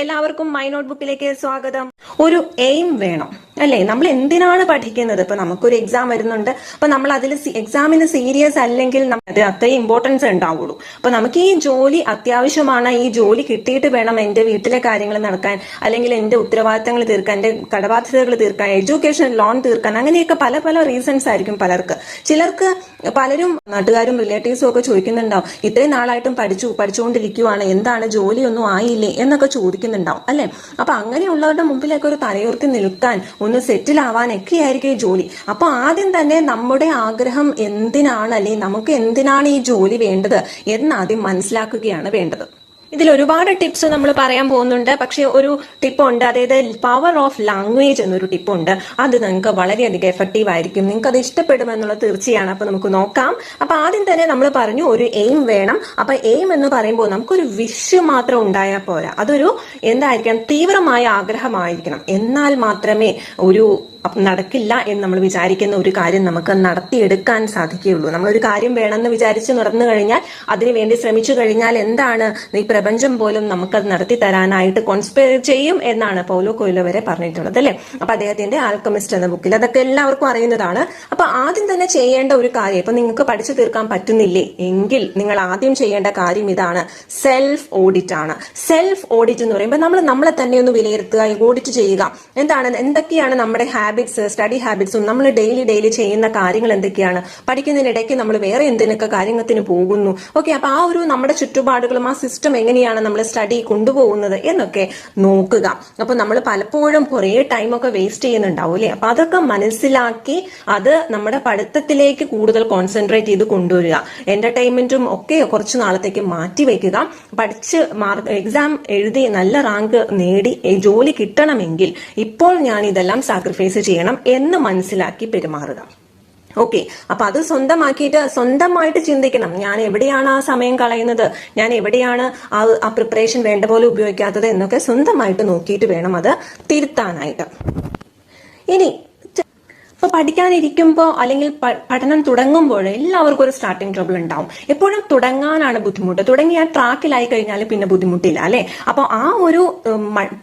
എല്ലാവർക്കും my not ബുക്കിലേക്ക് സ്വാഗതം. ഒരു എയിം വേണം. അല്ലേ? നമ്മൾ എന്തിനാണ് പഠിക്കുന്നത്? ഇപ്പൊ നമുക്കൊരു എക്സാം വരുന്നുണ്ട്. അപ്പൊ നമ്മൾ അതിൽ എക്സാമിന് സീരിയസ് അല്ലെങ്കിൽ അത് അത്രയും ഇമ്പോർട്ടൻസ് ഉണ്ടാവുള്ളൂ. അപ്പൊ നമുക്ക് ഈ ജോലി അത്യാവശ്യമാണ്. ഈ ജോലി കിട്ടിയിട്ട് വേണം എന്റെ വീട്ടിലെ കാര്യങ്ങൾ നടക്കാൻ അല്ലെങ്കിൽ എന്റെ ഉത്തരവാദിത്തങ്ങൾ തീർക്കാൻ എന്റെ കടബാധ്യതകൾ തീർക്കാൻ എഡ്യൂക്കേഷൻ ലോൺ തീർക്കാൻ അങ്ങനെയൊക്കെ പല പല റീസൺസ് ആയിരിക്കും പലർക്ക്. ചിലർക്ക് പലരും നാട്ടുകാരും റിലേറ്റീവ്സും ഒക്കെ ചോദിക്കുന്നുണ്ടാവും ഇത്രയും നാളായിട്ടും പഠിച്ചു പഠിച്ചുകൊണ്ടിരിക്കുവാണ്. എന്താണ്? ജോലിയൊന്നും ആയില്ലേ? എന്നൊക്കെ ചോദിക്കുന്നുണ്ടാവും അല്ലെ? അപ്പൊ അങ്ങനെയുള്ളവരുടെ മുമ്പിലേക്ക് ഒരു തലയുർത്തി നിൽക്കാൻ ഒന്ന് സെറ്റിൽ ആവാനൊക്കെ ആയിരിക്കും ഈ ജോലി. അപ്പൊ ആദ്യം തന്നെ നമ്മുടെ ആഗ്രഹം എന്തിനാണ് അല്ലെങ്കിൽ നമുക്ക് എന്തിനാണ് ഈ ജോലി വേണ്ടത് എന്നാദ്യം മനസ്സിലാക്കുകയാണ് വേണ്ടത്. ഇതിൽ ഒരുപാട് ടിപ്സ് നമ്മൾ പറയാൻ പോകുന്നുണ്ട്. പക്ഷെ ഒരു ടിപ്പുണ്ട് അതായത് പവർ ഓഫ് ലാംഗ്വേജ് എന്നൊരു ടിപ്പുണ്ട് അത് നിങ്ങൾക്ക് വളരെയധികം എഫക്റ്റീവ് ആയിരിക്കും. നിങ്ങൾക്ക് അത് ഇഷ്ടപ്പെടുമെന്നുള്ള തീർച്ചയാണ്. അപ്പൊ നമുക്ക് നോക്കാം. അപ്പൊ ആദ്യം തന്നെ നമ്മൾ പറഞ്ഞു ഒരു എയിം വേണം. അപ്പൊ എയിം എന്ന് പറയുമ്പോൾ നമുക്കൊരു വിഷ് മാത്രം ഉണ്ടായാൽ പോരാ. അതൊരു എന്തായിരിക്കണം? തീവ്രമായ ആഗ്രഹമായിരിക്കണം. എന്നാൽ മാത്രമേ ഒരു അപ്പൊ നടക്കില്ല എന്ന് നമ്മൾ വിചാരിക്കുന്ന ഒരു കാര്യം നമുക്ക് നടത്തിയെടുക്കാൻ സാധിക്കുകയുള്ളൂ. നമ്മളൊരു കാര്യം വേണമെന്ന് വിചാരിച്ച് നടന്നു കഴിഞ്ഞാൽ അതിനുവേണ്ടി ശ്രമിച്ചു കഴിഞ്ഞാൽ എന്താണ്? ഈ പ്രപഞ്ചം പോലും നമുക്കത് നടത്തി തരാനായിട്ട് കോൺസ്പെയർ ചെയ്യും എന്നാണ് പൗലോ കൊയിലോ വരെ പറഞ്ഞിട്ടുള്ളത് അല്ലെ? അപ്പൊ അദ്ദേഹത്തിന്റെ ആൽക്കമിസ്റ്റ് എന്ന ബുക്കിൽ അതൊക്കെ എല്ലാവർക്കും അറിയുന്നതാണ്. അപ്പൊ ആദ്യം തന്നെ ചെയ്യേണ്ട ഒരു കാര്യം ഇപ്പൊ നിങ്ങൾക്ക് പഠിച്ചു തീർക്കാൻ പറ്റുന്നില്ലേ? എങ്കിൽ നിങ്ങൾ ആദ്യം ചെയ്യേണ്ട കാര്യം ഇതാണ്. സെൽഫ് ഓഡിറ്റ് ആണ്. സെൽഫ് ഓഡിറ്റ് എന്ന് പറയുമ്പോൾ നമ്മൾ നമ്മളെ തന്നെ ഒന്ന് വിലയിരുത്തുക ഓഡിറ്റ് ചെയ്യുക. എന്താണ്? എന്തൊക്കെയാണ് നമ്മുടെ ഹാബിറ്റ്സ് സ്റ്റഡി ഹാബിറ്റ്സും നമ്മൾ ഡെയിലി ഡെയിലി ചെയ്യുന്ന കാര്യങ്ങൾ എന്തൊക്കെയാണ്? പഠിക്കുന്നതിനിടയ്ക്ക് നമ്മൾ വേറെ എന്തിനൊക്കെ കാര്യത്തിന് പോകുന്നു? ഓക്കെ അപ്പൊ ആ ഒരു നമ്മുടെ ചുറ്റുപാടുകളും ആ സിസ്റ്റം എങ്ങനെയാണ് നമ്മൾ സ്റ്റഡി കൊണ്ടുപോകുന്നത് എന്നൊക്കെ നോക്കുക. അപ്പൊ നമ്മൾ പലപ്പോഴും കുറേ ടൈമൊക്കെ വേസ്റ്റ് ചെയ്യുന്നുണ്ടാവും അല്ലേ? അപ്പൊ അതൊക്കെ മനസ്സിലാക്കി അത് നമ്മുടെ പഠിത്തത്തിലേക്ക് കൂടുതൽ കോൺസെൻട്രേറ്റ് ചെയ്ത് കൊണ്ടുവരിക. എന്റർടൈൻമെന്റും ഒക്കെ കുറച്ച് നാളത്തേക്ക് മാറ്റി വെക്കുക. പഠിച്ച് എക്സാം എഴുതി നല്ല റാങ്ക് നേടി ജോലി കിട്ടണമെങ്കിൽ ഇപ്പോൾ ഞാൻ ഇതെല്ലാം സാക്രിഫൈസ് ചെയ്യണം എന്ന് മനസ്സിലാക്കി പെരുമാറുക. ഓക്കെ അപ്പൊ അത് സ്വന്തമാക്കിയിട്ട് സ്വന്തമായിട്ട് ചിന്തിക്കണം. ഞാൻ എവിടെയാണ് ആ സമയം കളയുന്നത്? ഞാൻ എവിടെയാണ് ആ ആ പ്രിപ്പറേഷൻ വേണ്ട പോലെ ഉപയോഗിക്കാത്തത് എന്നൊക്കെ സ്വന്തമായിട്ട് നോക്കിയിട്ട് വേണം അത് തിരുത്താനായിട്ട്. ഇനി ഇപ്പൊ പഠിക്കാനിരിക്കുമ്പോൾ അല്ലെങ്കിൽ പഠനം തുടങ്ങുമ്പോൾ എല്ലാവർക്കും ഒരു സ്റ്റാർട്ടിംഗ് ട്രബിൾ ഉണ്ടാവും. എപ്പോഴും തുടങ്ങാനാണ് ബുദ്ധിമുട്ട്. തുടങ്ങി ആ ട്രാക്കിലായി കഴിഞ്ഞാൽ പിന്നെ ബുദ്ധിമുട്ടില്ല അല്ലെ? അപ്പൊ ആ ഒരു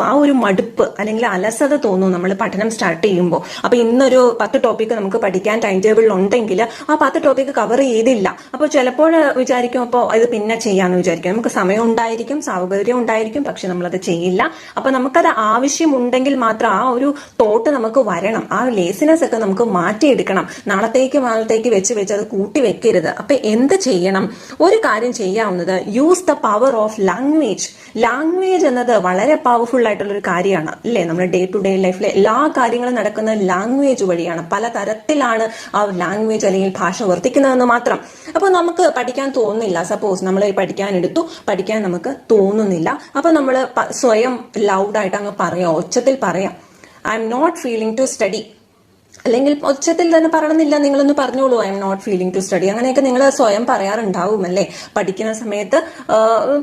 ആ ഒരു മടുപ്പ് അല്ലെങ്കിൽ അലസത തോന്നും നമ്മൾ പഠനം സ്റ്റാർട്ട് ചെയ്യുമ്പോൾ അപ്പൊ ഇന്നൊരു പത്ത് ടോപ്പിക്ക് നമുക്ക് പഠിക്കാൻ ടൈം ടേബിളിൽ ഉണ്ടെങ്കിൽ ആ പത്ത് ടോപ്പിക്ക് കവർ ചെയ്തില്ല. അപ്പൊ ചിലപ്പോൾ വിചാരിക്കും അപ്പോൾ ഇത് പിന്നെ ചെയ്യാന്ന് വിചാരിക്കും. നമുക്ക് സമയം ഉണ്ടായിരിക്കും സൗകര്യം ഉണ്ടായിരിക്കും പക്ഷെ നമ്മളത് ചെയ്യില്ല. അപ്പൊ നമുക്കത് ആവശ്യമുണ്ടെങ്കിൽ മാത്രം ആ ഒരു തോട്ട് നമുക്ക് വരണം. ആ ലേസിനെസ് ഒക്കെ നമുക്ക് മാറ്റിയെടുക്കണം. നാളത്തേക്ക് നാളത്തേക്ക് വെച്ച് വെച്ച് അത് കൂട്ടി വെക്കരുത്. അപ്പൊ എന്ത് ചെയ്യണം? ഒരു കാര്യം ചെയ്യാവുന്നത് use the power of language language എന്നത് വളരെ പവർഫുൾ ആയിട്ടുള്ള ഒരു കാര്യമാണ്. അല്ലേ? നമ്മുടെ ഡേ ടു ഡേ ലൈഫിലെ എല്ലാ കാര്യങ്ങളും നടക്കുന്നത് ലാംഗ്വേജ് വഴിയാണ്. പല തരത്തിലാണ് ആ ലാംഗ്വേജ് അല്ലെങ്കിൽ ഭാഷ വർത്തിക്കുന്നതെന്ന് മാത്രം. അപ്പൊ നമുക്ക് പഠിക്കാൻ തോന്നുന്നില്ല. സപ്പോസ് നമ്മൾ പഠിക്കാൻ എടുത്തു. പഠിക്കാൻ നമുക്ക് തോന്നുന്നില്ല. അപ്പൊ നമ്മൾ സ്വയം ലൗഡായിട്ട് അങ്ങ് പറയാം. ഒച്ചത്തിൽ പറയാം. I'm not feeling to study അല്ലെങ്കിൽ ഉച്ചത്തിൽ തന്നെ പറയണമെന്നില്ല നിങ്ങളൊന്ന് പറഞ്ഞോളൂ. I'm not feeling to study അങ്ങനെയൊക്കെ നിങ്ങൾ സ്വയം പറയാറുണ്ടാവും അല്ലേ? പഠിക്കുന്ന സമയത്ത്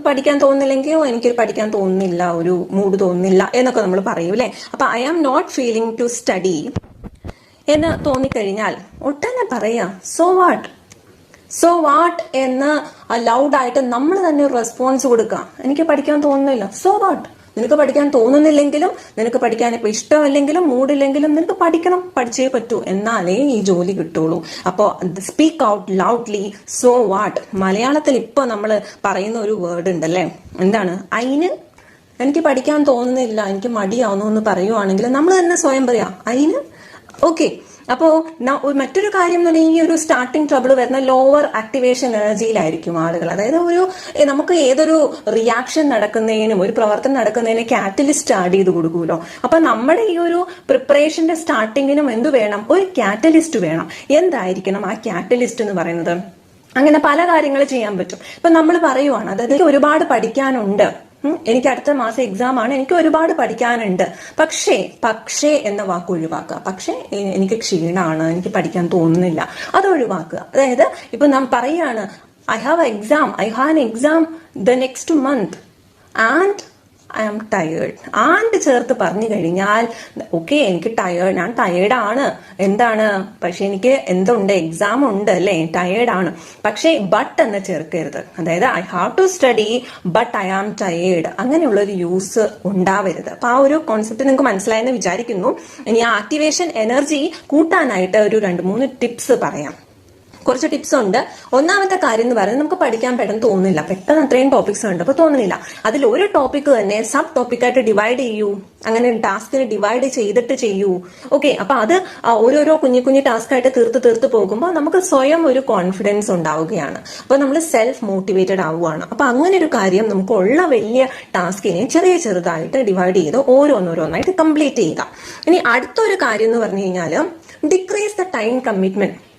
പഠിക്കാൻ തോന്നുന്നില്ലെങ്കിൽ എനിക്ക് പഠിക്കാൻ തോന്നുന്നില്ല ഒരു മൂഡ് തോന്നുന്നില്ല എന്നൊക്കെ നമ്മൾ പറയൂ അല്ലേ? അപ്പൊ I am not feeling to study എന്ന് തോന്നിക്കഴിഞ്ഞാൽ ഒട്ടന്നെ പറയാ. സോ വാട്ട് സോ വാട്ട് എന്ന് ലൗഡായിട്ട് നമ്മൾ തന്നെ ഒരു റെസ്പോൺസ് കൊടുക്കാം. എനിക്ക് പഠിക്കാൻ തോന്നുന്നില്ല. സോ വാട്ട് നിനക്ക് പഠിക്കാൻ തോന്നുന്നില്ലെങ്കിലും നിനക്ക് പഠിക്കാൻ ഇപ്പൊ ഇഷ്ടമല്ലെങ്കിലും മൂഡില്ലെങ്കിലും നിനക്ക് പഠിക്കണം പഠിച്ചേ പറ്റൂ. എന്നാലേ ഈ ജോലി കിട്ടുള്ളൂ. അപ്പോ speak out loudly so what മലയാളത്തിൽ ഇപ്പൊ നമ്മൾ പറയുന്ന ഒരു വേർഡ് ഉണ്ടല്ലേ? എന്താണ്? അയിന്? എനിക്ക് പഠിക്കാൻ തോന്നുന്നില്ല എനിക്ക് മടിയാവുന്നു എന്ന് പറയുവാണെങ്കിൽ നമ്മൾ തന്നെ സ്വയം പറയാം. അയിന്? ഓക്കെ അപ്പോ ന- ഒരു മറ്റൊരു കാര്യം എന്ന് പറഞ്ഞാൽ ഈ ഒരു സ്റ്റാർട്ടിങ് ട്രബിൾ വരുന്ന ലോവർ ആക്ടിവേഷൻ എനർജിയിലായിരിക്കും ആളുകൾ. അതായത് ഒരു നമുക്ക് ഏതൊരു റിയാക്ഷൻ നടക്കുന്നതിനും ഒരു പ്രവർത്തനം നടക്കുന്നതിന് കാറ്റലിസ്റ്റ് ആഡ് ചെയ്ത് കൊടുക്കുമല്ലോ. അപ്പൊ നമ്മുടെ ഈ ഒരു പ്രിപ്പറേഷന്റെ സ്റ്റാർട്ടിങ്ങിനും എന്ത് വേണം? ഒരു കാറ്റലിസ്റ്റ് വേണം. എന്തായിരിക്കണം ആ കാറ്റലിസ്റ്റ് എന്ന് പറയുന്നത്? അങ്ങനെ പല കാര്യങ്ങൾ ചെയ്യാൻ പറ്റും. ഇപ്പൊ നമ്മൾ പറയുവാണ് അതായത് ഒരുപാട് പഠിക്കാനുണ്ട്. എനിക്ക് അടുത്ത മാസം എക്സാം ആണ്. എനിക്ക് ഒരുപാട് പഠിക്കാനുണ്ട്. പക്ഷേ പക്ഷേ എന്ന വാക്ക് ഒഴിവാക്കുക. പക്ഷേ എനിക്ക് ക്ഷീണമാണ് എനിക്ക് പഠിക്കാൻ തോന്നുന്നില്ല. അത് ഒഴിവാക്കുക. അതായത് ഇപ്പൊ നാം പറയാണ് I have exam I have an exam the next month and I am tired and ചേർത്ത് പറഞ്ഞു കഴിഞ്ഞാൽ ഓക്കെ എനിക്ക് ടയേർഡ് ഞാൻ ടയേർഡാണ് എന്താണ്? പക്ഷെ എനിക്ക് എന്തുണ്ട്? എക്സാം ഉണ്ട് അല്ലേ? ടയേർഡാണ് പക്ഷേ ബട്ട് എന്ന് ചേർക്കരുത്. അതായത് I have to study but I am tired അങ്ങനെയുള്ളൊരു യൂസ് ഉണ്ടാവരുത്. അപ്പൊ ആ ഒരു കോൺസെപ്റ്റ് നിങ്ങൾക്ക് മനസ്സിലായെന്ന് വിചാരിക്കുന്നു. ഇനി ആക്ടിവേഷൻ എനർജി കൂട്ടാനായിട്ട് ഒരു രണ്ട് മൂന്ന് ടിപ്സ് പറയാം. കുറച്ച് ടിപ്സ് ഉണ്ട് ഒന്നാമത്തെ കാര്യം എന്ന് പറയുന്നത് നമുക്ക് പഠിക്കാൻ പെട്ടെന്ന് തോന്നുന്നില്ല. പെട്ടെന്ന് അത്രയും ടോപ്പിക്സ് ഉണ്ട് അപ്പൊ തോന്നുന്നില്ല. അതിൽ ഒരു ടോപ്പിക്ക് തന്നെ സബ് ടോപ്പിക്കായിട്ട് ഡിവൈഡ് ചെയ്യൂ. അങ്ങനെ ടാസ്കിന് ഡിവൈഡ് ചെയ്തിട്ട് ചെയ്യൂ. ഓക്കെ അപ്പൊ അത് ഓരോരോ കുഞ്ഞു കുഞ്ഞു ടാസ്ക് ആയിട്ട് തീർത്ത് തീർത്ത് പോകുമ്പോൾ നമുക്ക് സ്വയം ഒരു കോൺഫിഡൻസ് ഉണ്ടാവുകയാണ്. അപ്പൊ നമ്മൾ സെൽഫ് മോട്ടിവേറ്റഡ് ആവുകയാണ്. അപ്പൊ അങ്ങനെ ഒരു കാര്യം നമുക്ക് ഉള്ള വലിയ ടാസ്കിനെ ചെറിയ ചെറുതായിട്ട് ഡിവൈഡ് ചെയ്ത് ഓരോന്നോരോന്നായിട്ട് കംപ്ലീറ്റ് ചെയ്യുക. ഇനി അടുത്തൊരു കാര്യം എന്ന് പറഞ്ഞു കഴിഞ്ഞാൽ ഡിക്രീസ് ദ ടൈം കമ്മിറ്റ്മെന്റ്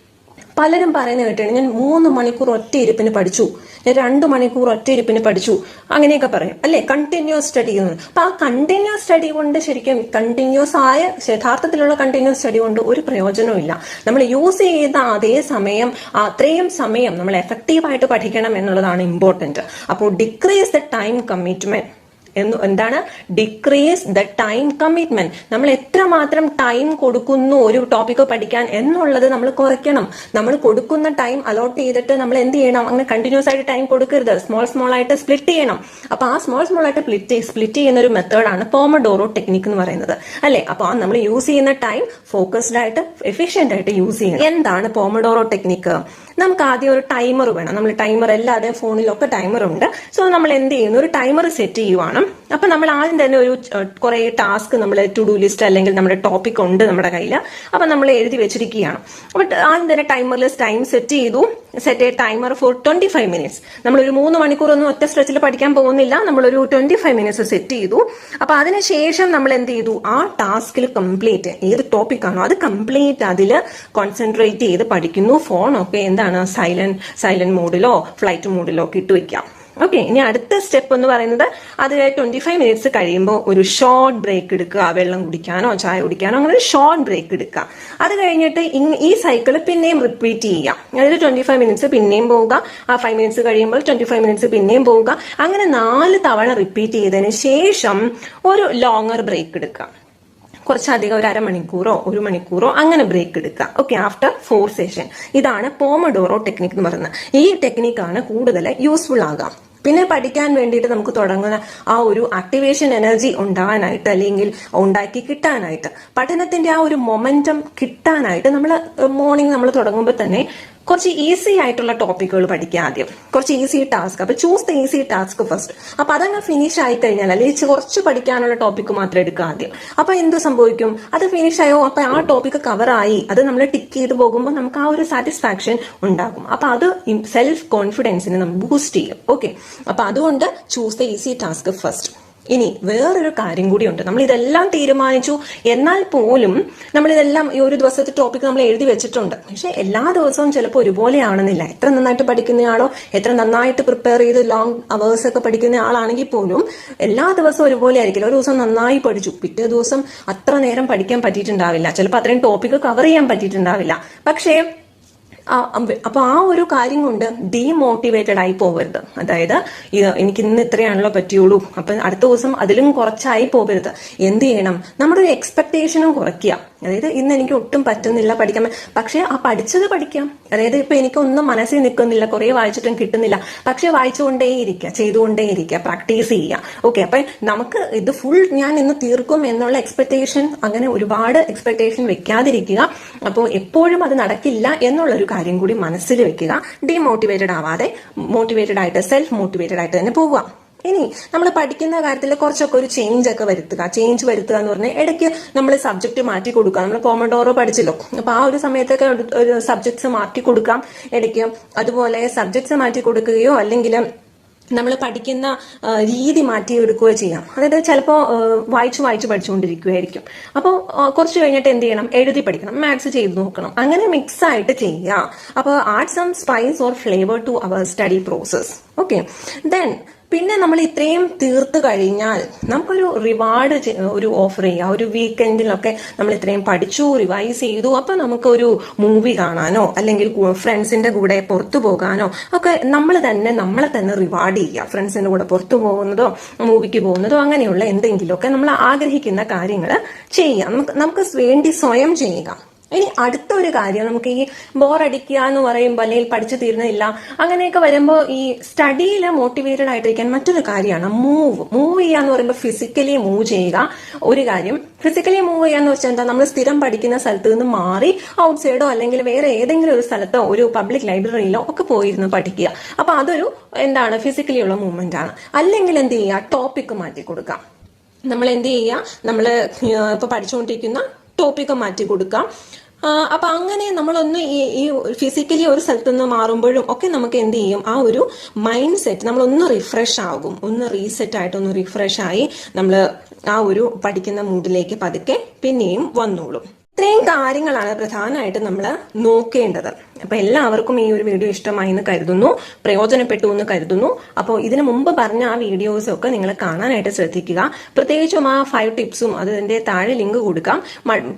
പലരും പറയുന്ന കേട്ടാണ് ഞാൻ മൂന്ന് മണിക്കൂർ ഒറ്റ ഇരിപ്പിന് പഠിച്ചു. ഞാൻ രണ്ട് മണിക്കൂർ ഒറ്റ ഇരിപ്പിന് പഠിച്ചു. അങ്ങനെയൊക്കെ പറയും. അല്ലെ? കണ്ടിന്യൂസ് സ്റ്റഡി ചെയ്യുന്നത് അപ്പൊ ആ കണ്ടിന്യൂസ് സ്റ്റഡി കൊണ്ട് ശരിക്കും കണ്ടിന്യൂസ് ആയ യഥാർത്ഥത്തിലുള്ള കണ്ടിന്യൂസ് സ്റ്റഡി കൊണ്ട് ഒരു പ്രയോജനവും ഇല്ല. നമ്മൾ യൂസ് ചെയ്ത അതേ സമയം അത്രയും സമയം നമ്മൾ എഫക്റ്റീവായിട്ട് പഠിക്കണം എന്നുള്ളതാണ് ഇമ്പോർട്ടന്റ് അപ്പോൾ ഡിക്രീസ് ദ ടൈം കമ്മിറ്റ്മെന്റ് എന്ന് എന്താണ്? ഡിക്രീസ് ദ ടൈം കമ്മിറ്റ്മെന്റ് നമ്മൾ എത്രമാത്രം ടൈം കൊടുക്കുന്നു ഒരു ടോപ്പിക്ക് പഠിക്കാൻ എന്നുള്ളത് നമ്മൾ കുറയ്ക്കണം. നമ്മൾ കൊടുക്കുന്ന ടൈം അലോട്ട് ചെയ്തിട്ട് നമ്മൾ എന്ത് ചെയ്യണം? അങ്ങനെ കണ്ടിന്യൂസ് ആയിട്ട് ടൈം കൊടുക്കരുത്. സ്മോൾ സ്മോൾ ആയിട്ട് സ്പ്ലിറ്റ് ചെയ്യണം. അപ്പൊ ആ സ്മോൾ സ്മോൾ ആയിട്ട് സ്പ്ലിറ്റ് സ്പ്ലിറ്റ് ചെയ്യുന്ന ഒരു മെത്തേഡാണ് പോമഡോറോ ടെക്നിക് എന്ന് പറയുന്നത്. അല്ലെ? അപ്പൊ നമ്മൾ യൂസ് ചെയ്യുന്ന ടൈം ഫോക്കസ്ഡ് ആയിട്ട് എഫിഷ്യന്റ് ആയിട്ട് യൂസ് ചെയ്യണം. എന്താണ് പോമഡോറോ ടെക്നിക്ക് നമുക്ക് ആദ്യം ഒരു ടൈമർ വേണം. നമ്മൾ ടൈമർ അല്ലാതെ ഫോണിലൊക്കെ ടൈമർ ഉണ്ട്. സോ നമ്മൾ എന്ത് ചെയ്യുന്നു? ഒരു ടൈമർ സെറ്റ് ചെയ്യുവാണ്. അപ്പൊ നമ്മൾ ആദ്യം തന്നെ ഒരു കുറെ ടാസ്ക് നമ്മൾ ടു ഡു ലിസ്റ്റ് അല്ലെങ്കിൽ നമ്മുടെ ടോപ്പിക് ഉണ്ട് നമ്മുടെ കയ്യിൽ അപ്പൊ നമ്മൾ എഴുതി വെച്ചിരിക്കുകയാണ്. അപ്പൊ ആദ്യം തന്നെ ടൈമറിൽ ടൈം സെറ്റ് ചെയ്തു. Set a timer for twenty five minutes നമ്മൾ ഒരു മൂന്ന് മണിക്കൂർ ഒന്നും ഒറ്റ സ്ട്രെച്ചിൽ പഠിക്കാൻ പോകുന്നില്ല. നമ്മളൊരു ട്വന്റി ഫൈവ് മിനിറ്റ്സ് സെറ്റ് ചെയ്തു. അപ്പൊ അതിനുശേഷം നമ്മൾ എന്ത് ചെയ്തു? ആ ടാസ്കിൽ കംപ്ലീറ്റ് ഏത് ടോപ്പിക് ആണോ അത് കംപ്ലീറ്റ് അതിൽ കോൺസെൻട്രേറ്റ് ചെയ്ത് പഠിക്കുന്നു. ഫോണൊക്കെ എന്താണ് സൈലന്റ് സൈലന്റ് മോഡിലോ ഫ്ലൈറ്റ് മോഡിലോ ഒക്കെ ഇട്ട് വെക്കാം. ഓക്കെ ഇനി അടുത്ത സ്റ്റെപ്പ് എന്ന് പറയുന്നത് അത് ട്വന്റി ഫൈവ് മിനിറ്റ്സ് കഴിയുമ്പോൾ ഒരു ഷോർട്ട് ബ്രേക്ക് എടുക്കുക. വെള്ളം കുടിക്കാനോ ചായ കുടിക്കാനോ അങ്ങനെ ഒരു ഷോർട്ട് ബ്രേക്ക് എടുക്കുക. അത് കഴിഞ്ഞിട്ട് ഈ സൈക്കിൾ പിന്നെയും റിപ്പീറ്റ് ചെയ്യാം അതായത് ട്വന്റി ഫൈവ് മിനിറ്റ്സ് പിന്നെയും പോവുക. ആ ഫൈവ് മിനിറ്റ്സ് കഴിയുമ്പോൾ ട്വന്റി ഫൈവ് മിനിറ്റ്സ് പിന്നെയും പോവുക. അങ്ങനെ നാല് തവണ റിപ്പീറ്റ് ചെയ്തതിന് ശേഷം ഒരു ലോങ്ങർ ബ്രേക്ക് എടുക്കുക. കുറച്ചധികം ഒരു അരമണിക്കൂറോ ഒരു മണിക്കൂറോ അങ്ങനെ ബ്രേക്ക് എടുക്കുക. ഓക്കെ ആഫ്റ്റർ ഫോർ സെഷൻ ഇതാണ് പോമഡോറോ ടെക്നിക് എന്ന് പറയുന്നത്. ഈ ടെക്നിക്കാണ് കൂടുതൽ യൂസ്ഫുൾ ആകാം. പിന്നെ പഠിക്കാൻ വേണ്ടിയിട്ട് നമുക്ക് തുടങ്ങുന്ന ആ ഒരു ആക്ടിവേഷൻ എനർജി ഉണ്ടാകാനായിട്ട് അല്ലെങ്കിൽ ഉണ്ടാക്കി കിട്ടാനായിട്ട് പഠനത്തിന്റെ ആ ഒരു മൊമെന്റം കിട്ടാനായിട്ട് നമ്മൾ മോർണിംഗ് നമ്മൾ തുടങ്ങുമ്പോൾ തന്നെ കുറച്ച് ഈസി ആയിട്ടുള്ള ടോപ്പിക്കുകൾ പഠിക്കുക ആദ്യം. കുറച്ച് ഈസി ടാസ്ക് അപ്പൊ choose the easy task first അപ്പൊ അതങ്ങ് ഫിനിഷ് ആയി കഴിഞ്ഞാൽ അല്ലെങ്കിൽ കുറച്ച് പഠിക്കാനുള്ള ടോപ്പിക്ക് മാത്രം എടുക്കുക ആദ്യം. അപ്പൊ എന്ത് സംഭവിക്കും? അത് ഫിനിഷ് ആയോ? അപ്പൊ ആ ടോപ്പിക്ക് കവർ ആയി. അത് നമ്മൾ ടിക്ക് ചെയ്ത് പോകുമ്പോൾ നമുക്ക് ആ ഒരു സാറ്റിസ്ഫാക്ഷൻ ഉണ്ടാകും. അപ്പൊ അത് സെൽഫ് കോൺഫിഡൻസിനെ നമ്മൾ ബൂസ്റ്റ് ചെയ്യും. ഓക്കെ അപ്പൊ അതുകൊണ്ട് choose the easy task first ഇനി വേറൊരു കാര്യം കൂടിയുണ്ട്. നമ്മൾ ഇതെല്ലാം തീരുമാനിച്ചു. എന്നാൽ പോലും നമ്മൾ ഇതെല്ലാം ഈ ഒരു ദിവസത്തെ ടോപ്പിക് നമ്മൾ എഴുതി വെച്ചിട്ടുണ്ട്. പക്ഷെ എല്ലാ ദിവസവും ചിലപ്പോൾ ഒരുപോലെ ആണെന്നില്ല എത്ര നന്നായിട്ട് പഠിക്കുന്നയാളോ എത്ര നന്നായിട്ട് പ്രിപ്പയർ ചെയ്ത് ലോങ് അവേഴ്സ് ഒക്കെ പഠിക്കുന്ന ആളാണെങ്കിൽ പോലും എല്ലാ ദിവസവും ഒരുപോലെ ആയിരിക്കില്ല ഒരു ദിവസം നന്നായി പഠിച്ചു. പിറ്റേ ദിവസം അത്ര നേരം പഠിക്കാൻ പറ്റിയിട്ടുണ്ടാവില്ല. ചിലപ്പോൾ അത്രയും ടോപ്പിക് കവർ ചെയ്യാൻ പറ്റിയിട്ടുണ്ടാവില്ല. പക്ഷേ ആ- അമ്പ- അപ്പൊ ആ ഒരു കാര്യം കൊണ്ട് ഡീമോട്ടിവേറ്റഡ് ആയി പോകരുത് അതായത് എനിക്ക് ഇന്ന് ഇത്രയാണല്ലോ പറ്റിയുള്ളൂ അപ്പൊ അടുത്ത ദിവസം അതിലും കുറച്ചായി പോകരുത് എന്ത് ചെയ്യണം? നമ്മുടെ ഒരു എക്സ്പെക്ടേഷനും കുറയ്ക്കുക. അതായത് ഇന്ന് എനിക്ക് ഒട്ടും പറ്റുന്നില്ല പഠിക്കാൻ. പക്ഷേ ആ പഠിച്ചത് പഠിക്കാം. അതായത് ഇപ്പൊ എനിക്കൊന്നും മനസ്സിൽ നിൽക്കുന്നില്ല കുറെ വായിച്ചിട്ടും കിട്ടുന്നില്ല. പക്ഷെ വായിച്ചുകൊണ്ടേയിരിക്കുക ചെയ്തുകൊണ്ടേയിരിക്കുക പ്രാക്ടീസ് ചെയ്യുക. ഓക്കെ അപ്പൊ നമുക്ക് ഇത് ഫുൾ ഞാൻ ഇന്ന് തീർക്കും എന്നുള്ള എക്സ്പെക്ടേഷൻ അങ്ങനെ ഒരുപാട് എക്സ്പെക്ടേഷൻ വെക്കാതിരിക്കുക. അപ്പോൾ എപ്പോഴും അത് നടക്കില്ല എന്നുള്ള ഒരു കാര്യം കൂടി മനസ്സിൽ വെക്കുക. ഡീമോട്ടിവേറ്റഡ് ആവാതെ മോട്ടിവേറ്റഡ് ആയിട്ട് സെൽഫ് മോട്ടിവേറ്റഡ് ആയിട്ട് തന്നെ പോവുക. ഇനി നമ്മൾ പഠിക്കുന്ന കാര്യത്തിൽ കുറച്ചൊക്കെ ഒരു ചേഞ്ച് ഒക്കെ വരുത്തുക. ചേഞ്ച് വരുത്തുക എന്ന് പറഞ്ഞാൽ ഇടയ്ക്ക് നമ്മൾ സബ്ജക്ട് മാറ്റി കൊടുക്കുക. നമ്മൾ കോമഡോറോ പഠിച്ചല്ലോ. അപ്പൊ ആ ഒരു സമയത്തൊക്കെ ഒരു- സബ്ജക്ട്സ് മാറ്റി കൊടുക്കാം. ഇടയ്ക്ക് അതുപോലെ സബ്ജക്ട്സ് മാറ്റി കൊടുക്കുകയോ അല്ലെങ്കിൽ നമ്മൾ പഠിക്കുന്ന രീതി മാറ്റി മാറ്റിയെടുക്കുകയോ ചെയ്യാം. അതായത് ചിലപ്പോൾ വായിച്ച് വായിച്ച് പഠിച്ചുകൊണ്ടിരിക്കുകയായിരിക്കും അപ്പോൾ കുറച്ച് കഴിഞ്ഞിട്ട് എന്ത് ചെയ്യണം? എഴുതി പഠിക്കണം. മാത്സ് ചെയ്ത് നോക്കണം. അങ്ങനെ മിക്സ് ആയിട്ട് ചെയ്യുക. അപ്പോൾ add some spice or flavour to our study process okay then പിന്നെ നമ്മൾ ഇത്രയും തീർത്ത് കഴിഞ്ഞാൽ നമുക്കൊരു റിവാർഡ് ഒരു ഓഫർ ചെയ്യാം. ഒരു വീക്കെൻഡിലൊക്കെ നമ്മൾ ഇത്രയും പഠിച്ചു റിവൈസ് ചെയ്തു അപ്പൊ നമുക്കൊരു മൂവി കാണാനോ അല്ലെങ്കിൽ ഫ്രണ്ട്സിന്റെ കൂടെ പുറത്തു പോകാനോ ഒക്കെ നമ്മൾ തന്നെ നമ്മളെ തന്നെ റിവാർഡ് ചെയ്യുക. ഫ്രണ്ട്സിന്റെ കൂടെ പുറത്തു പോകുന്നതോ മൂവിക്ക് പോകുന്നതോ അങ്ങനെയുള്ള എന്തെങ്കിലുമൊക്കെ നമ്മൾ ആഗ്രഹിക്കുന്ന കാര്യങ്ങൾ ചെയ്യുക. നമുക്ക് നമുക്ക് വേണ്ടി സ്വയം ചെയ്യുക. ഇനി അടുത്ത ഒരു കാര്യം നമുക്ക് ഈ ബോറടിക്കുക എന്ന് പറയുമ്പോൾ അല്ലെങ്കിൽ പഠിച്ചു തീരുന്നില്ല അങ്ങനെയൊക്കെ വരുമ്പോൾ ഈ സ്റ്റഡിയിൽ മോട്ടിവേറ്റഡ് ആയിട്ടിരിക്കാൻ മറ്റൊരു കാര്യമാണ് മൂവ് മൂവ് ചെയ്യുക എന്ന് പറയുമ്പോൾ ഫിസിക്കലി മൂവ് ചെയ്യുക. ഒരു കാര്യം ഫിസിക്കലി മൂവ് ചെയ്യുക എന്ന് വെച്ചാൽ എന്താ? നമ്മൾ സ്ഥിരം പഠിക്കുന്ന സ്ഥലത്ത് നിന്ന് മാറി ഔട്ട് സൈഡോ അല്ലെങ്കിൽ വേറെ ഏതെങ്കിലും ഒരു സ്ഥലത്തോ ഒരു പബ്ലിക് ലൈബ്രറിയിലോ ഒക്കെ പോയിരുന്നു പഠിക്കുക. അപ്പൊ അതൊരു എന്താണ്? ഫിസിക്കലി ഉള്ള മൂവ്മെന്റ് ആണ്. അല്ലെങ്കിൽ എന്ത് ചെയ്യുക? ടോപ്പിക്ക് മാറ്റി കൊടുക്കാം നമ്മൾ എന്ത് ചെയ്യുക? നമ്മൾ ഇപ്പൊ പഠിച്ചുകൊണ്ടിരിക്കുന്ന ടോപ്പിക്ക് മാറ്റി കൊടുക്കാം. അപ്പം അങ്ങനെ നമ്മളൊന്ന് ഈ ഈ ഫിസിക്കലി ഒരു സ്ഥലത്ത് നിന്ന് മാറുമ്പോഴും ഒക്കെ നമുക്ക് എന്ത് ചെയ്യും? ആ ഒരു മൈൻഡ് സെറ്റ് നമ്മളൊന്ന് റിഫ്രഷ് ആകും. ഒന്ന് റീസെറ്റ് ആയിട്ട് ഒന്ന് റിഫ്രഷ് ആയി നമ്മൾ ആ ഒരു പഠിക്കുന്ന മൂഡിലേക്ക് പതുക്കെ പിന്നെയും വന്നോളും. ഇത്രയും കാര്യങ്ങളാണ് പ്രധാനമായിട്ട് നമ്മൾ നോക്കേണ്ടത്. അപ്പോൾ എല്ലാവർക്കും ഈ ഒരു വീഡിയോ ഇഷ്ടമായി എന്ന് കരുതുന്നു. പ്രയോജനപ്പെട്ടു എന്ന് കരുതുന്നു. അപ്പോൾ ഇതിനു മുമ്പ് പറഞ്ഞ ആ വീഡിയോസൊക്കെ നിങ്ങൾ കാണാനായിട്ട് ശ്രദ്ധിക്കുക. പ്രത്യേകിച്ചും ആ ഫൈവ് ടിപ്സും അതിന്റെ താഴെ ലിങ്ക് കൊടുക്കാം.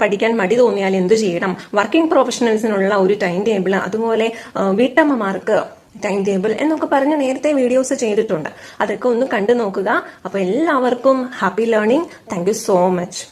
പഠിക്കാൻ മടി തോന്നിയാൽ എന്തു ചെയ്യണം? വർക്കിംഗ് പ്രൊഫഷണൽസിനുള്ള ഒരു ടൈം ടേബിൾ അതുപോലെ വീട്ടമ്മമാർക്ക് ടൈം ടേബിൾ എന്നൊക്കെ പറഞ്ഞ് നേരത്തെ വീഡിയോസ് ചെയ്തിട്ടുണ്ട്. അതൊക്കെ ഒന്ന് കണ്ടു നോക്കുക. അപ്പോൾ എല്ലാവർക്കും happy learning thank so much